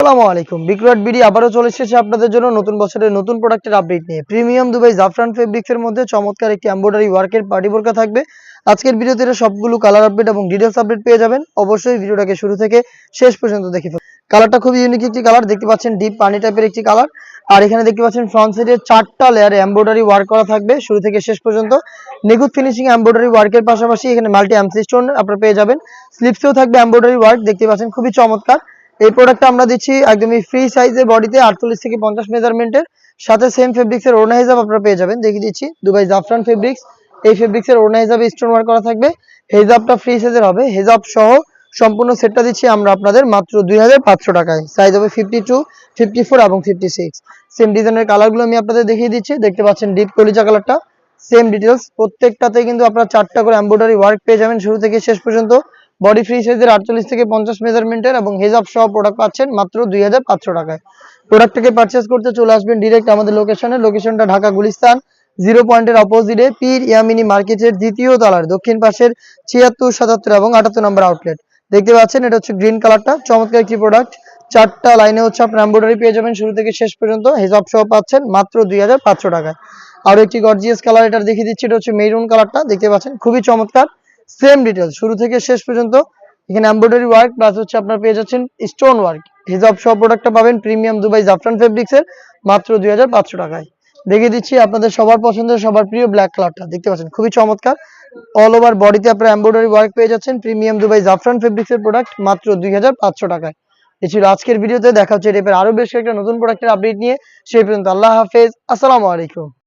আসসালামু আলাইকুম। বিক্রট বিডি আবারও চলে এসেছে আপনাদের জন্য নতুন বছরের নতুন প্রোডাক্টের আপডেট নিয়ে। প্রিমিয়াম দুবাই জাফরান ফেব্রিক্সের মধ্যে চমৎকার একটি এমব্রয়ডারি ওয়ার্কের পার্টি বোরকা থাকবে। আজকের ভিডিওতে সবগুলো কালার আপডেট এবং ডিটেলস আপডেট পেয়ে যাবেন। অবশ্যই ভিডিওটাকে শুরু থেকে শেষ পর্যন্ত দেখে ফেলুন। কালারটা খুবই ইউনিক একটি কালার দেখতে পাচ্ছেন ডিপ পানি টাইপের একটি কালার আর এখানে দেখতে পাচ্ছেন ফ্রন্ট সাইডে চারটা লেয়ারে এমব্রয়ডারি ওয়ার্ক করা থাকবে। শুরু থেকে শেষ পর্যন্ত নিখুঁত ফিনিশিং এমব্রয়ডারি ওয়ার্কের পাশাপাশি এখানে মাল্টি এমসি স্টোন আপনারা পেয়ে যাবেন। স্লিপসেও থাকবে এমব্রয়ডারি ওয়ার্ক দেখতে পাচ্ছেন খুবই চমৎকার। এই প্রোডাক্টটা আমরা দিচ্ছি একদমই ফ্রি সাইজের বডিতে আটচল্লিশ থেকে পঞ্চাশ মেজারমেন্টের সাথে সেম ফেব্রিক্স এর ওড়না হিসাব আপনারা পেয়ে যাবেন। দেখিয়ে দিচ্ছি দুবাই জাফরান ফেব্রিক্স এই ফেব্রিক্সের ওড়না হিসাবে স্টোন ওয়ার্ক করা থাকবে। হেজাবটা ফ্রি সাইজের হবে। হেজাব সহ সম্পূর্ণ সেটটা দিচ্ছি আমরা আপনাদের মাত্র দুই হাজার পাঁচশো টাকায়। সাইজ হবে ফিফটি টু ফিফটি ফোর এবং ফিফটি সিক্স সেম ডিজাইনের কালারগুলো আমি আপনাদের দেখিয়ে দিচ্ছি। দেখতে পাচ্ছেন ডিপ কলিজা কালারটা সেম ডিটেলস প্রত্যেকটাতে কিন্তু আপনারা চারটা করে এমব্রয়ডারি ওয়ার্ক পেয়ে যাবেন। শুরু থেকে শেষ পর্যন্ত। বডি ফ্রি সাইজের আটচল্লিশ থেকে পঞ্চাশ মেজারমেন্টের এবং হেজাব সহ প্রোডাক্ট পাচ্ছেন মাত্র দুই হাজার পাঁচশো টাকায়। প্রোডাক্টটাকে পারচেস করতে চলে আসবেন ডিরেক্ট আমাদের লোকেশনে লোকেশনটা ঢাকা গুলিস্তান জিরো পয়েন্টের অপোজিটে পীর ইয়ামিনী মার্কেটের দ্বিতীয় তলার, দক্ষিণ পাশের ছিয়াত্তর, সাতাত্তর এবং আটাত্তর নম্বর আউটলেট দেখতে পাচ্ছেন এটা হচ্ছে গ্রিন কালারটা চমৎকার একটি প্রোডাক্ট চারটা লাইনে হচ্ছে আপনার এমব্রয়ডারি পেয়ে যাবেন শুরু থেকে শেষ পর্যন্ত। হেজাব সহ পাচ্ছেন মাত্র দুই হাজার পাঁচশো টাকায়। আরও একটি গর্জিয়াস কালার এটা দেখিয়ে দিচ্ছি, এটা হচ্ছে মেরুন কালারটা দেখতে পাচ্ছেন, খুবই চমৎকার। সেম ডিটেলস শুরু থেকে শেষ পর্যন্ত এখানে এমব্রয়ডারি ওয়ার্ক প্লাস হচ্ছে আপনার পেয়ে যাচ্ছেন স্টোন ওয়ার্ক হিজাব সব প্রোডাক্টটা পাবেন প্রিমিয়াম দুবাই জাফরান ফেব্রিক্স এর মাত্র দুই হাজার পাঁচশো টাকায়। দেখিয়ে দিচ্ছি আপনাদের সবার পছন্দের, সবার প্রিয় ব্ল্যাক কালারটা দেখতে পাচ্ছেন, খুবই চমৎকার। অল ওভার বডিতে আপনারা এমব্রয়ডারি ওয়ার্ক পেয়ে যাচ্ছেন প্রিমিয়াম দুবাই জাফরান ফেব্রিক্স এর প্রোডাক্ট মাত্র দুই হাজার পাঁচশো টাকায়। এ ছিল আজকের ভিডিওতে দেখা হচ্ছে এই টাইপের আরও বেশ কয়েকটা নতুন প্রোডাক্টের আপডেট নিয়ে। সেই পর্যন্ত আল্লাহ হাফেজ, আসসালামু আলাইকুম।